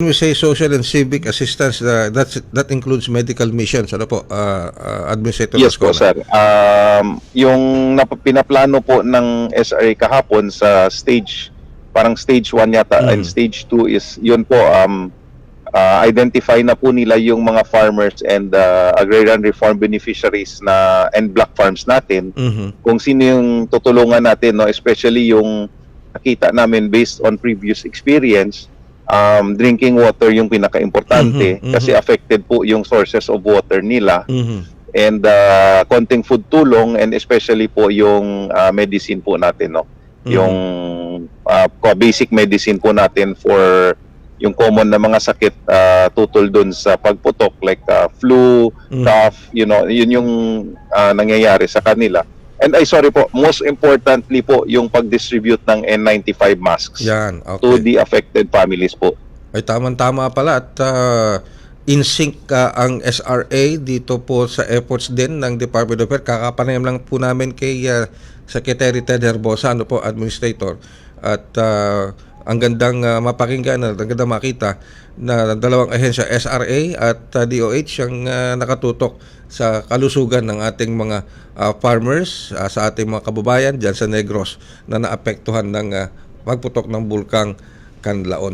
When we say social and civic assistance, uh, that's, that includes medical missions, ano po, uh, uh, Administrator Yes po, Lascona? sir. Um, yung nap- pinaplano po ng SRA kahapon sa stage, parang stage 1 yata, Mm. and stage 2 is, yun po, um, uh, identify na po nila yung mga farmers and uh, agrarian reform beneficiaries na and black farms natin Mhm. kung sino yung tutulungan natin, no? especially yung nakita namin based on previous experience, um, drinking water yung pinaka-importante Mhm, mhm. kasi affected po yung sources of water nila Mhm. and uh, konting food tulong and especially po yung uh, medicine po natin no Mhm. yung uh, basic medicine po natin for yung common na mga sakit uh, tutol dun sa pagputok like uh, flu, Mhm. cough, you know, yun yung uh, nangyayari sa kanila. And ay sorry po, most importantly po yung pag-distribute ng N95 masks Yan, to okay. the affected families po. Ay tamang-tama pala at uh, in sync uh, ang SRA dito po sa efforts din ng Department of Health. Kakapanayam lang po namin kay uh, Secretary Ted Herbosa, ano po, Administrator. At uh, ang gandang uh, mapakinggan, at ang gandang makita na dalawang ahensya, SRA at uh, DOH ang uh, nakatutok sa kalusugan ng ating mga uh, farmers, uh, sa ating mga kababayan dyan sa Negros na naapektuhan ng uh, pagputok ng bulkang Kanlaon.